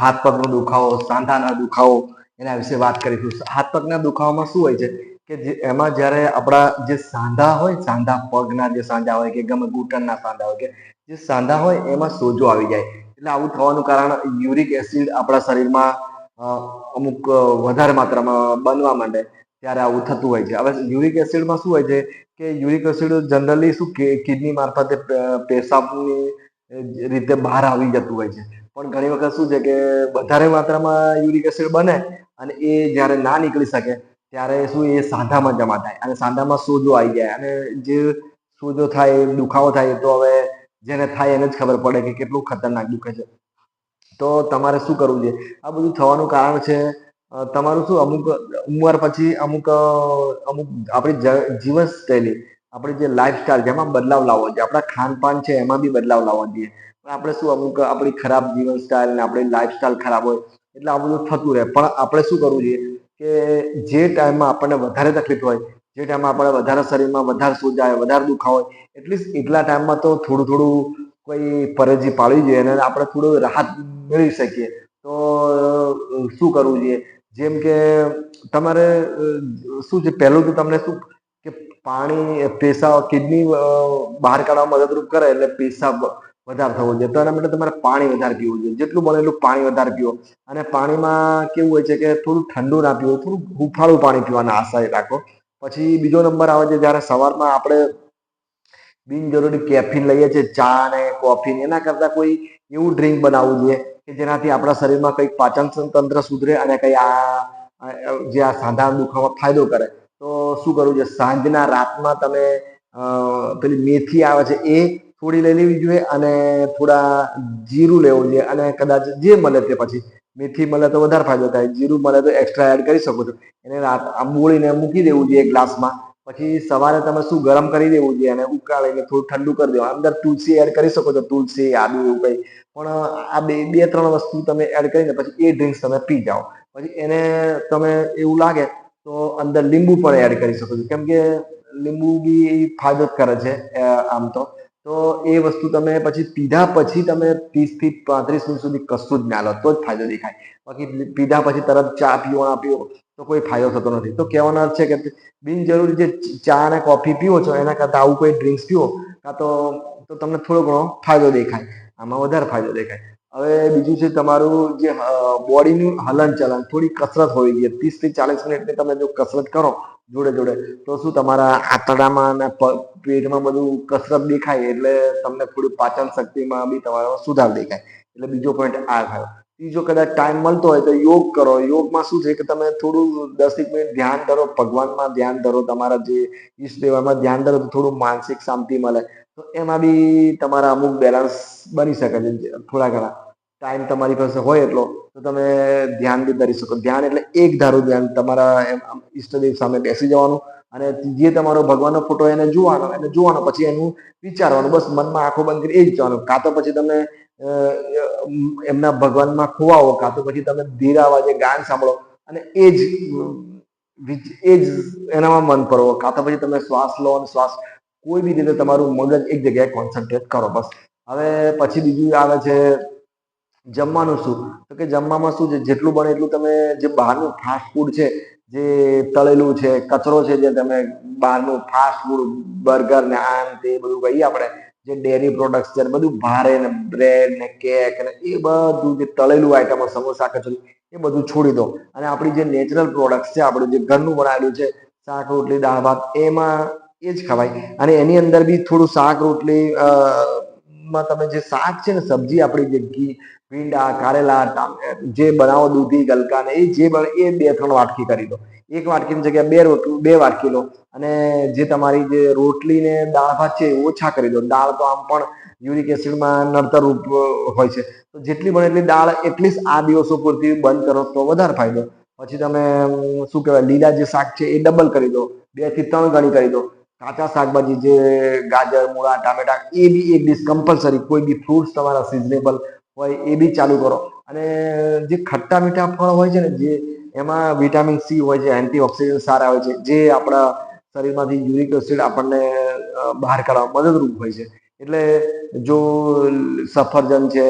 હાથ પગનો દુખાવો, સાંધાના દુખાવો, એના વિશે વાત કરીશું. હાથ પગના દુખાવામાં શું હોય છે કે એમાં જ્યારે આપણા જે સાંધા હોય, સાંધા પગના જે સાંધા હોય કે ગમે ઘૂંટણના સાંધા હોય કે જે સાંધા હોય એમાં સોજો આવી જાય. એટલે આવું થવાનું કારણ યુરિક એસિડ આપણા શરીરમાં અમુક વધારે માત્રામાં બનવા માંડે ત્યારે આવું થતું હોય છે. હવે યુરિક એસિડમાં શું હોય છે કે યુરિક એસિડ જનરલી શું કિડની મારફતે પેશાબની રીતે બહાર આવી જતું હોય છે. પણ ઘણી વખત શું છે કે વધારે માત્રામાં યુરિક એસિડ બને અને એ જ્યારે ના નીકળી શકે, ત્યારે શું એ સાંધામાં જમા થાય અને સાંધામાં સોજો આવી જાય અને જે સોજો થાય, દુખાવો થાય તો હવે જેને થાય એને જ ખબર પડે કે કેટલું ખતરનાક દુખે છે. તો તમારે શું કરવું છે આ બધું થવાનું કારણ છે તમારું શું અમુક ઉંમર પછી અમુક અમુક આપણી જીવનશૈલી આપણી જે લાઈફસ્ટાઈલ જેમાં બદલાવ લાવવો જોઈએ. આપણા ખાનપાન છે, એમાં બી બદલાવ લાવવો જોઈએ. પણ આપણે શું, અમુક આપણી ખરાબ જીવન સ્ટાઇલ ને આપણી લાઈફસ્ટાઈલ ખરાબ હોય, એટલે આ બધું થતું રહે. પણ આપણે શું કરવું જોઈએ કે જે ટાઈમમાં આપણને વધારે તકલીફ હોય, જે ટાઈમમાં આપણે વધારે શરીરમાં વધારે સોજા હોય વધારે દુખાવ હોય, એટલીસ્ટ એટલા ટાઈમમાં તો થોડું થોડું કોઈ પરેજી પાડવી જોઈએ અને આપણે થોડું રાહત મેળવી શકીએ. તો શું કરવું જોઈએ? જેમ કે તમારે શું છે, પહેલું તો તમને શું પાણી પેશાબ કિડની બહાર કાઢવા મદદરૂપ કરે એટલે પેશાબ વધારે થવો જોઈએ. તો એના માટે તમારે પાણી વધારે પીવું જોઈએ. જેટલું બને એટલું પાણી વધારે પીવો. અને પાણીમાં કેવું હોય છે કે થોડું ઠંડુ ના પીવું, થોડું હુંફાળું પાણી પીવાના આશા રાખો. પછી બીજો નંબર આવે છે, જ્યારે સવારમાં આપણે બિનજરૂરી કેફીન લઈએ છીએ, ચા ને કોફી એના કરતા કોઈ એવું ડ્રિંક બનાવવું જોઈએ કે જેનાથી આપણા શરીરમાં કંઈક પાચન તંત્ર સુધરે અને કંઈ આ જે આ સાંધા દુખાવામાં ફાયદો કરે. શું કરવું જોઈએ સાંજના રાતમાં તમે પેલી મેથી આવે છે એ થોડી લઈ લેવી જોઈએ અને થોડા જીરું લેવું જોઈએ અને કદાચ જે મળે તે પછી. મેથી મળે તો વધારે ફાયદો થાય. જીરું મળે તો એક્સ્ટ્રા એડ કરી શકો છો. એને રાત બોળીને મૂકી દેવું જોઈએ ગ્લાસમાં. પછી સવારે તમે શું ગરમ કરી દેવું જોઈએ અને ઉકાળીને થોડું ઠંડુ કરી દેવું. અંદર તુલસી એડ કરી શકો છો. તુલસી, આદુ એવું કંઈ. પણ આ બે બે, ત્રણ વસ્તુ તમે એડ કરીને પછી એ ડ્રિંક્સ તમે પી જાઓ. પછી એને તમે એવું લાગે તો અંદર લીંબુ પણ એડ કરી શકો છો. કેમ કે લીંબુ બી ફાયદો કરે છે આમ તો. તો એ વસ્તુ તમે પછી પીધા પછી તમે ત્રીસથી પાંત્રીસ મિનિટ સુધી કશું જ ના લો, તો જ ફાયદો દેખાય. બાકી પીધા પછી તરત ચા પીવો ના પીવો તો કોઈ ફાયદો થતો નથી. તો કહેવાનો અર્થ છે કે બિનજરૂરી જે ચા અને કોફી પીવો છો, એના કરતાં આવું કોઈ ડ્રિંક્સ પીવો, કાં તો તો તમને થોડો ઘણો ફાયદો દેખાય. આમાં વધારે ફાયદો દેખાય. હવે બીજું છે તમારું જે બોડીનું હલન ચલન, થોડી કસરત હોવી જોઈએ. ત્રીસથી ચાલીસ મિનિટની તમે જો કસરત કરો જોડે જોડે, તો શું તમારા આંતરડામાં અને પેટમાં બધું કસરત દેખાય એટલે તમને થોડી પાચન શક્તિમાં બી તમારો સુધાર દેખાય. એટલે બીજો પોઈન્ટ આ થયો. ત્રીજો કદાચ ટાઈમ મળતો હોય તો યોગ કરો. યોગમાં શું છે કે તમે થોડું દસ એક મિનિટ ધ્યાન ધરો, ભગવાનમાં ધ્યાન ધરો, તમારા જે ઈષ્ટદેવમાં ધ્યાન ધરો, તો થોડું માનસિક શાંતિ મળે. તો એમાં બી તમારા અમુક બેલેન્સ બની શકે છે, થોડા ઘણા. ટાઈમ તમારી પાસે હોય એટલો, તો તમે ધ્યાન બી ધરી શકો. ધ્યાન એટલે એક ધારું ધ્યાન, તમારા ઈષ્ટદેવ સામે બેસી જવાનું અને જે તમારો ભગવાનનો ફોટો એને જોવાનો એને જોવાનો, પછી એનું વિચારવાનું. બસ મનમાં આંખો બંધ કરી એ જ જોવાનું કાં તો પછી તમે એમના ભગવાનમાં ખોવાઓ કાં તો પછી તમે ધીરા અવાજે ગાન સાંભળો અને એ જ એ જ એનામાં મન ફરવો. કાં તો પછી તમે શ્વાસ લો અને શ્વાસ, કોઈ બી રીતે તમારું મગજ એક જગ્યાએ કોન્સન્ટ્રેટ કરો. બસ. હવે પછી બીજું આવે છે જમવાનું શું? તો કે જમવામાં શું છે? જેટલું બને એટલું તમે જે બહારનું ફાસ્ટ ફૂડ છે, જે તળેલું છે, કચરો છે જે તમે બહારનું ફાસ્ટ ફૂડ બર્ગર ને આમ તે બધું કહીએ આપણે, જે ડેરી પ્રોડક્ટ્સ છે, બધું ભારે ને બ્રેડ ને કેક ને એ બધું જે તળેલું આઈટમો સમોસા, કચરું, એ બધું છોડી દો. અને આપણી જે નેચરલ પ્રોડક્ટ્સ છે, આપણું જે ઘરનું બનાવેલું છે, શાક, રોટલી, દાળ, ભાત, એમાં એ જ ખવાય. અને એની અંદર બી થોડું શાક, રોટલી માં તમે જે શાક છે ને, સબ્જી, આપણી જે ઘી ભીંડા કારેલા જે બનાવો દૂધી, ગલકા ને એ જે બને, એ બે ત્રણ વાટકી કરી દો. એક વાટકીની જગ્યાએ બે રોટલી, બે વાટકી લો અને જે તમારી જે રોટલી ને દાળ ભાત છે એ ઓછા કરી દો. દાળ તો આમ પણ યુરિક એસિડમાં નડતર રૂપ હોય છે. તો જેટલી બને એટલી દાળ એટલીસ્ટ આ દિવસો પૂરતી બંધ કરો તો વધારે ફાયદો. પછી તમે શું કહેવાય, લીલા જે શાક છે એ ડબલ કરી દો. બેથી ત્રણ ગણી કરી દો. કાચા શાકભાજી જે ગાજર, મૂળા, ટામેટા, એ બી એક ડીશ કમ્પલસરી કોઈ બી ફ્રૂટ્સ તમારા સિઝનેબલ હોય એ બી ચાલુ કરો. અને જે ખટ્ટા મીઠા ફળ હોય છે ને, જે એમાં વિટામિન સી હોય છે એન્ટીઓક્સિડન્ટ સારા હોય છે, જે આપણા શરીરમાંથી યુરિક એસિડ આપણને બહાર કાઢવામાં મદદરૂપ હોય છે. એટલે જો સફરજન છે,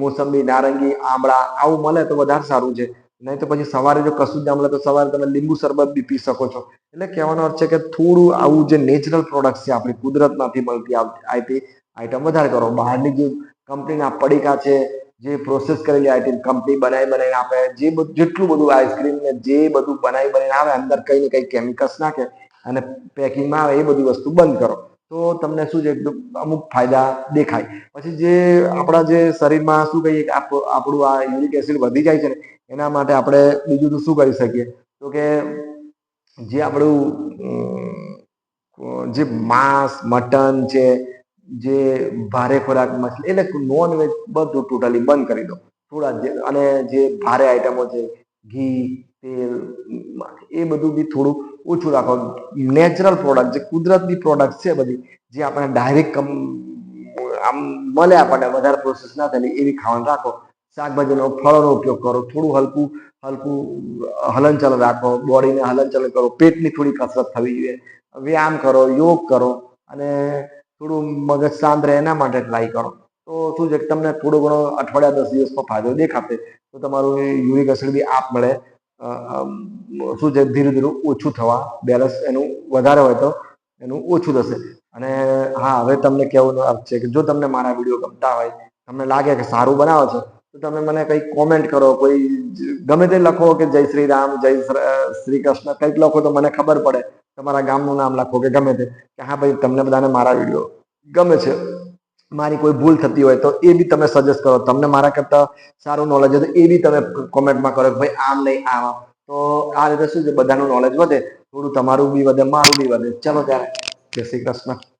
મોસંબી, નારંગી, આમળા આવું મળે તો વધારે સારું છે. નહીં તો પછી સવારે જો કશું જ ના મળે તો સવારે તમે લીંબુ શરબત બી પી શકો છો. એટલે કહેવાનો અર્થ છે કે થોડું આવું જે નેચરલ પ્રોડક્ટ છે આપણી કુદરતમાંથી મળતી આઈટી આઈટમ વધારે કરો. બહારની જે કંપનીના પડીકા છે, જે પ્રોસેસ કરેલી આઈટમ કંપની બનાવી બનાવીને આપે, જે બધું, જેટલું બધું આઈસ્ક્રીમ ને જે બધું બનાવી બનાવીને આવે, અંદર કંઈ ને કંઈ કેમિકલ્સ નાખે અને પેકિંગમાં આવે, એ બધી વસ્તુ બંધ કરો. તો તમને શું છે, એકદમ અમુક ફાયદા દેખાય. પછી જે આપણા જે શરીરમાં શું કહીએ કે આપ- આપણું આ યુરિક એસિડ વધી જાય છે ને, એના માટે આપણે બીજું તો શું કરી શકીએ? તો કે જે આપણું જે માંસ, મટન છે જે ભારે ખોરાક મછલી એટલે નોન વેજ બધું ટોટલી બંધ કરી દો. થોડા અને જે ભારે આઈટમો છે, ઘી, તેલ, એ બધું બી થોડું ઓછું રાખો. નેચરલ પ્રોડક્ટ જે કુદરતની પ્રોડક્ટ છે બધી, જે આપણે ડાયરેક્ટ આમ મળે આપણને, વધારે પ્રોસેસ ના થયેલી એવી ખાવાનું રાખો. શાકભાજીનો ફળોનો ઉપયોગ કરો, થોડું હલકું હલકું, હલનચલન રાખો, બોડીને હલનચલન કરો, પેટની થોડી કસરત થવી જોઈએ. વ્યાયામ કરો, યોગ કરો, અને થોડું મગજ શાંત રહે એના માટે ટ્રાય કરો. તો શું છે કે તમને થોડો ઘણો અઠવાડિયા દસ દિવસમાં ફાયદો દેખાશે. તો તમારું યુરિક એસિડ બી આપ મળે. શું છે ધીરે ધીરે ઓછું થવા બેલેન્સ એનું વધારે હોય તો એનું ઓછું થશે. અને હા, હવે તમને કહેવાનો અર્થ છે કે જો તમને મારા વીડિયો ગમતા હોય, તમને લાગે કે સારું બનાવો છો, તો તમે મને કંઈક કોમેન્ટ કરો, કોઈ ગમે તે લખો કે જય શ્રી રામ, જય શ્રી કૃષ્ણ, કંઈક લખો તો મને ખબર પડે. તમારા ગામનું નામ લખો કે ગમે તે કે હા ભાઈ, તમને બધાને મારા વીડિયો ગમે છે. મારી કોઈ ભૂલ થતી હોય તો એ બી તમે સજેસ્ટ કરો. તમને મારા કરતા સારું નોલેજ હોય એ બી તમે કોમેન્ટમાં કરો કે ભાઈ, આમ નહીં, આમ. તો આ રીતે શું છે? બધાનું નોલેજ વધે. થોડું તમારું બી વધે, મારું બી વધે. ચલો ત્યારે. જય શ્રી કૃષ્ણ.